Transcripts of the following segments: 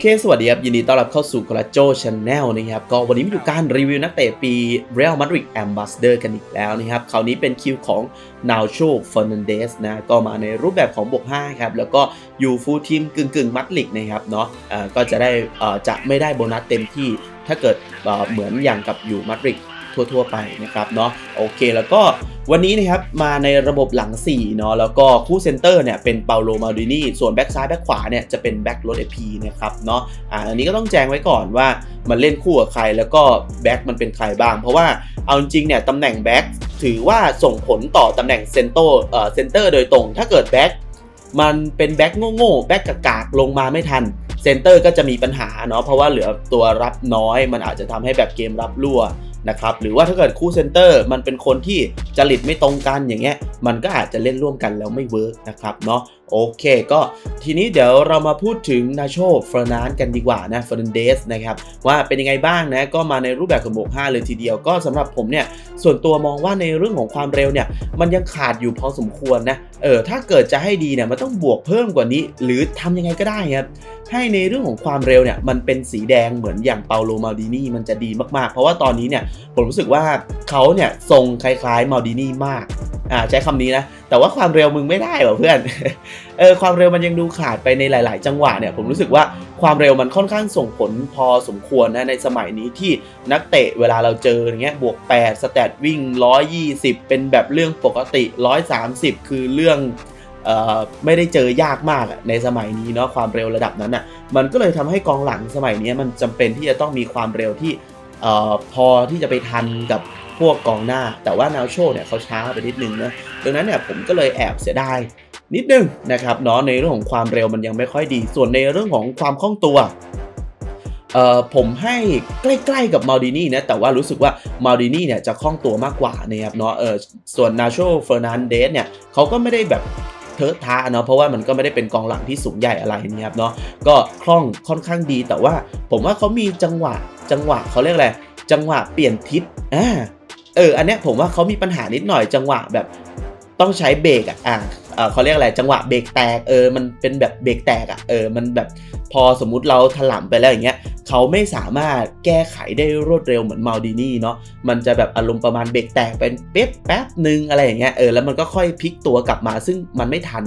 เค สวัสดีครับ ยินดีต้อนรับเข้าสู่ c o l l a g o Channel นะครับ ก็วันนี้มาดูการรีวิวนักเตะปี Real Madrid Ambassador กันอีกแล้วนะครับ คราวนี้เป็นคิวของ Nacho Fernandez นะ ก็มาในรูปแบบของบวก5ครับ แล้วก็อยู่ฟูลทีมกึ่งกึ่งมัดลิกนะครับเนาะก็จะได้อ่าจะไม่ได้โบนัสเต็มที่ ถ้าเกิดเหมือนอย่างกับอยู่มัดริดทั่ว ๆ ไปนะครับเนาะ โอเค แล้วก็ วันนี้นะครับมาในระบบหลัง4เนาะแล้วก็คู่เซนเตอร์เนี่ยเป็นเปาโลมาดินีส่วนแบ็กซ้ายแบ็กขวาเนี่ยจะเป็นแบ็กรถเอพีนะครับเนาะอ่าอันนี้ก็ต้องแจ้งไว้ก่อนว่ามันเล่นคู่กับใครแล้วก็แบ็กมันเป็นใครบ้าง เพราะว่าเอาจริงเนี่ยตำแหน่งแบ็กถือว่าส่งผลต่อตำแหน่งเซนโตเอ่อเซนเตอร์โดยตรง ถ้าเกิดแบ็กมันเป็นแบ็กโง่ๆแบ็กกากๆลงมาไม่ทันเซนเตอร์ก็จะมีปัญหาเนาะเพราะว่าเหลือตัวรับน้อย มันอาจจะทำให้แบบเกมรับรั่ว นะครับหรือว่าถ้าเกิดคู่เซนเตอร์มันเป็นคนที่จริตไม่ตรงกันอย่างเงี้ยมันก็อาจจะเล่นร่วมกันแล้วไม่เวิร์กนะครับเนาะ โอเค ก็ทีนี้เดี๋ยวเรามาพูดถึงนาโชเฟอร์นานกันดีกว่านะเฟอร์นันเดสนะครับว่าเป็นยังไงบ้างนะก็มาในรูปแบบของบวก5เลยทีเดียวก็สำหรับผมเนี่ยส่วนตัวมองว่าในเรื่องของความเร็วเนี่ยมันยังขาดอยู่พอสมควรนะเออถ้าเกิดจะให้ดีเนี่ยมันต้องบวกเพิ่มกว่านี้ หรือทำยังไงก็ได้ครับให้ในเรื่องของความเร็วเนี่ยมันเป็นสีแดงเหมือนอย่างเปาโลมาดินีมันจะดีมากๆ เพราะว่าตอนนี้เนี่ยผมรู้สึกว่าเขาเนี่ยทรงคล้ายๆมาดินีมาก อ่าใช้คำนี้นะ แต่ว่าความเร็วมึงไม่ได้ว่ะเพื่อน เออความเร็วมันยังดูขาดไปในหลาย ๆ จังหวะเนี่ยผมรู้สึกว่าความเร็วมันค่อนข้างส่งผลพอสมควรนะในสมัยนี้ที่นักเตะเวลาเราเจออย่างเงี้ยบวก 8 สแตทวิ่ง 120 เป็นแบบเรื่องปกติ 130 คือเรื่องเออไม่ได้เจอยากมากอะในสมัยนี้เนาะความเร็วระดับนั้นอะมันก็เลยทำให้กองหลังสมัยนี้มันจำเป็นที่จะต้องมีความเร็วที่ พอที่จะไปทันกับพวกกองหน้า แต่ว่านาโชเนี่ยเขาช้าไปนิดนึงนะดังนั้นเนี่ยผมก็เลยแอบเสียดายนิดนึงนะครับเนาะในเรื่องของความเร็วมันยังไม่ค่อยดี ส่วนในเรื่องของความคล่องตัวเอ่อผมให้ใกล้ๆกับมาดินี่นะแต่ว่ารู้สึกว่ามาดินี่เนี่ยจะคล่องตัวมากกว่านะครับเนาะเออส่วนนาโชเฟอร์นันเดสเนี่ยเขาก็ไม่ได้แบบเทอะทะเนาะเพราะว่ามันก็ไม่ได้เป็นกองหลังที่สูงใหญ่อะไรนะครับเนาะก็คล่องค่อนข้างดีแต่ว่าผมว่าเขามีจังหวะจังหวะเขาเรียกอะไรจังหวะเปลี่ยนทิศอ่าเอออันเนี้ยผมว่าเขามีปัญหานิดหน่อยจังหวะแบบต้องใช้เบรกอะอ่า เขาเรียกอะไรจังหวะเบรกแตกเออมันเป็นแบบเบรกแตกอะเออมันแบบพอสมมุติเราถล่มไปแล้วอย่างเงี้ยเขาไม่สามารถแก้ไขได้รวดเร็วเหมือนมาดินี่เนาะมันจะแบบอารมณ์ประมาณเบรกแตกเป็นเป๊บแป๊บหนึ่งอะไรอย่างเงี้ยเออแล้วมันก็ค่อยพลิกตัวกลับมา ซึ่งมันไม่ทัน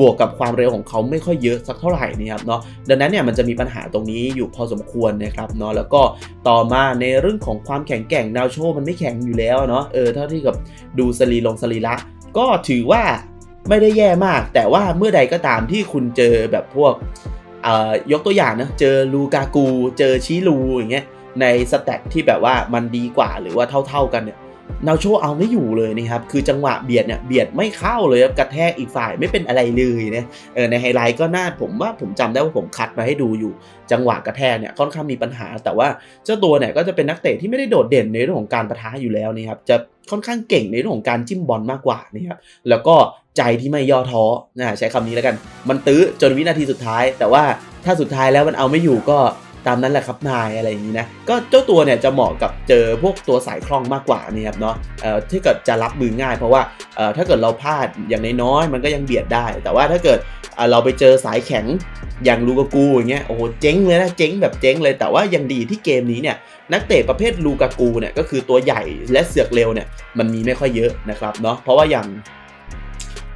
บวกกับความเร็วของเขาไม่ค่อยเยอะสักเท่าไหร่นะครับเนาะดังนั้นเนี่ยมันจะมีปัญหาตรงนี้อยู่พอสมควรนะครับเนาะแล้วก็ต่อมาในเรื่องของความแข็งแกร่งนาวโชมันไม่แข็งอยู่แล้วเนาะเออเท่าที่กับดูสรีลงสรีระก็ถือว่า ไม่ได้แย่มาก แต่ว่าเมื่อใดก็ตามที่คุณเจอแบบพวกยกตัวอย่างนะเจอลูกากู เจอชิลูอย่างเงี้ยในสแต็กที่แบบว่ามันดีกว่าหรือว่าเท่า ๆกันเนี่ย นาโชเอาไม่อยู่เลยนะครับ คือจังหวะเบียดเนี่ยเบียดไม่เข้าเลยครับกระแทกอีกฝ่ายไม่เป็นอะไรเลยนะเออในไฮไลท์ก็น่าผมว่าผมจำได้ว่าผมคัดมาให้ดูอยู่ จังหวะกระแทกเนี่ยค่อนข้างมีปัญหา แต่ว่าเจ้าตัวเนี่ยก็จะเป็นนักเตะที่ไม่ได้โดดเด่นในเรื่องของการประทะอยู่แล้วนะครับจะค่อนข้างเก่งในเรื่องของการจิ้มบอลมากกว่านะครับแล้วก็ใจที่ไม่ย่อท้อนะใช้คำนี้แล้วกัน มันตื้อจนวินาทีสุดท้าย แต่ว่าถ้าสุดท้ายแล้วมันเอาไม่อยู่ก็ ตามนั้นแหละครับนายอะไรอย่างนี้นะ ก็เจ้าตัวเนี่ยจะเหมาะกับเจอพวกตัวสายคล่องมากกว่านี่ครับเนาะเอ่อที่เกิดจะรับมือง่าย เพราะว่าเอ่อถ้าเกิดเราพลาดอย่างน้อยๆมันก็ยังเบียดได้ แต่ว่าถ้าเกิดเราไปเจอสายแข็งอย่างลูกากูอย่างเงี้ยโอ้โหเจ๊งเลยนะเจ๊งแบบเจ๊งเลยแต่ว่ายังดีที่เกมนี้เนี่ยนักเตะประเภทลูกากูเนี่ยก็คือตัวใหญ่และเสือกเร็วเนี่ยมันมีไม่ค่อยเยอะนะครับเนาะเพราะว่าอย่าง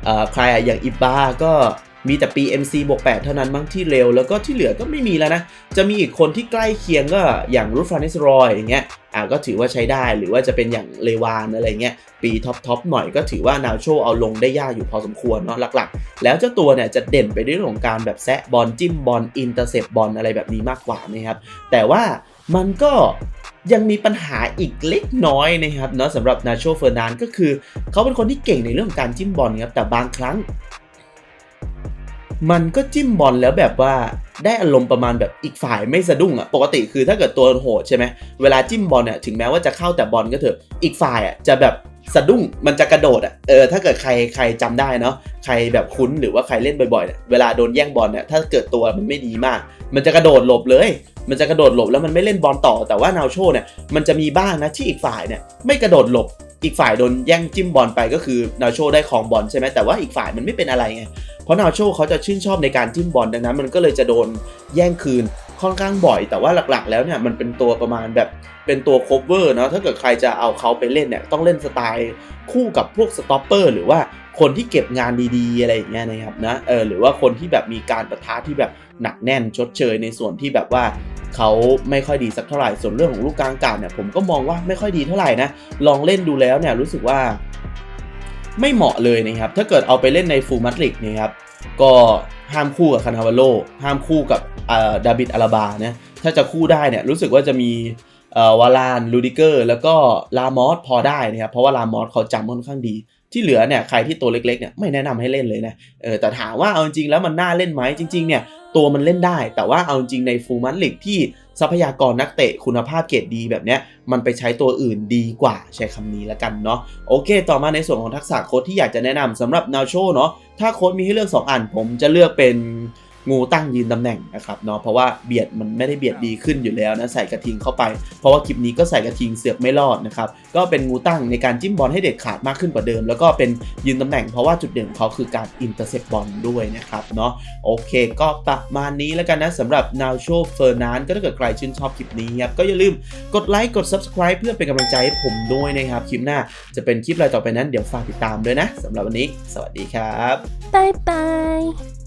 เอ่อใครอะอย่างอิบาก็ มีแต่ PMC บวก8เท่านั้นมั้งที่เร็ว แล้วก็ที่เหลือก็ไม่มีแล้วนะ จะมีอีกคนที่ใกล้เคียงก็อย่างรูฟานิสรอยอย่างเงี้ยอ่าก็ถือว่าใช้ได้หรือว่าจะเป็นอย่างเลวานอะไรเงี้ยปีท็อปทอปหน่อยก็ถือว่านาโชเอาลงได้ยากอยู่พอสมควรเนาะหลักๆ แล้วเจ้าตัวเนี่ยจะเด่นไปด้วยเรื่องของการแบบแซะบอลจิ้มบอลอินเตอร์เซปบอลอะไรแบบนี้มากกว่านะครับแต่ว่ามันก็ยังมีปัญหาอีกเล็กน้อยนะครับเนาะสำหรับนาโชเฟอร์นานก็คือ เขาเป็นคนที่เก่งในเรื่องของการจิ้มบอลครับแต่บางครั้ง มันก็จิ้มบอลแล้วแบบว่าได้อารมณ์ประมาณแบบอีกฝ่ายไม่สะดุ้งอะปกติคือถ้าเกิดตัวโหดใช่ไหมเวลาจิ้มบอลเนี่ยถึงแม้ว่าจะเข้าแต่บอลก็เถอะอีกฝ่ายอะจะแบบสะดุ้งมันจะกระโดดอะเออถ้าเกิดใครใครจำได้เนาะใครแบบคุ้นหรือว่าใครเล่นบ่อยๆเนี่ยเวลาโดนแย่งบอลเนี่ยถ้าเกิดตัวมันไม่ดีมาก มันจะกระโดดหลบเลย มันจะกระโดดหลบแล้วมันไม่เล่นบอลต่อแต่ว่านาโชเนี่ยมันจะมีบ้างนะที่อีกฝ่ายเนี่ยไม่กระโดดหลบ อีกฝ่ายโดนแย่งจิ้มบอลไปก็คือนาโชได้ครองบอลใช่ไหมแต่ว่าอีกฝ่ายมันไม่เป็นอะไรไงเพราะนาโชเขาจะชื่นชอบในการจิ้มบอลดังนั้น มันก็เลยจะโดนแย่งคืนค่อนข้างบ่อย แต่ว่าหลักๆ แล้วเนี่ยมันเป็นตัวประมาณแบบเป็นตัว cover เนาะถ้าเกิดใครจะเอาเขาไปเล่นเนี่ยต้องเล่นสไตล์คู่กับพวกสต็อปเปอร์หรือว่าคนที่เก็บงานดีๆ อะไรอย่างเงี้ยนะครับนะเออหรือว่าคนที่แบบมีการประทะที่แบบหนักแน่นชดเชยในส่วนที่แบบว่า เขาไม่ค่อยดีสักเท่าไหร่ ส่วนเรื่องของลูกกลางกาศเนี่ยผมก็มองว่าไม่ค่อยดีเท่าไหร่นะ ลองเล่นดูแล้วเนี่ยรู้สึกว่าไม่เหมาะเลยนะครับ ถ้าเกิดเอาไปเล่นในฟูลมัตริกนะครับก็ห้ามคู่กับคานาวาโลห้ามคู่กับดาบิดอาราบานะถ้าจะคู่ได้เนี่ยรู้สึกว่าจะมีเอ่อวาลานลูดิเกอร์ แล้วก็ลามอสพอได้นะครับเพราะว่าลามอสเขาจำค่อนข้างดี ที่เหลือเนี่ยใครที่ตัวเล็กๆเนี่ยไม่แนะนำให้เล่นเลยนะเออแต่ถามว่าเอาจริงแล้วมันน่าเล่นไหมจริงๆเนี่ย ตัวมันเล่นได้ แต่ว่าเอาจริงในฟูลมัตลิกที่ทรัพยากรนักเตะคุณภาพเกรดดีแบบเนี้ยมันไปใช้ตัวอื่นดีกว่าใช้คำนี้แล้วกันเนาะโอเค ต่อมาในส่วนของทักษะโค้ดที่อยากจะแนะนำสำหรับนาโชเนาะถ้าโค้ดมีให้เลือก 2 อันผมจะเลือกเป็น งูตั้งยืนตำแหน่งนะครับเนาะเพราะว่าเบียดมันไม่ได้เบียดดีขึ้นอยู่แล้วนะใส่กระทิงเข้าไป เพราะว่าคลิปนี้ก็ใส่กระทิงเสือกไม่รอดนะครับก็เป็นงูตั้งในการจิ้มบอลให้เด็ดขาดมากขึ้นกว่าเดิม แล้วก็เป็นยืนตำแหน่งเพราะว่าจุดเด่นของเขาคือการอินเตอร์เซปบอลด้วยนะครับเนาะโอเค ก็ประมาณนี้แล้วกันนะสำหรับนาวโชเฟอร์นานก็ถ้าเกิดใครชื่นชอบคลิปนี้ครับก็อย่าลืมกดไลค์กด Subscribe เพื่อเป็นกำลังใจให้ผมด้วยนะครับคลิปหน้าจะเป็นคลิปอะไรต่อไปนั้นเดี๋ยวฝากติดตามด้วยนะสำหรับวันนี้ สวัสดีครับ拜拜。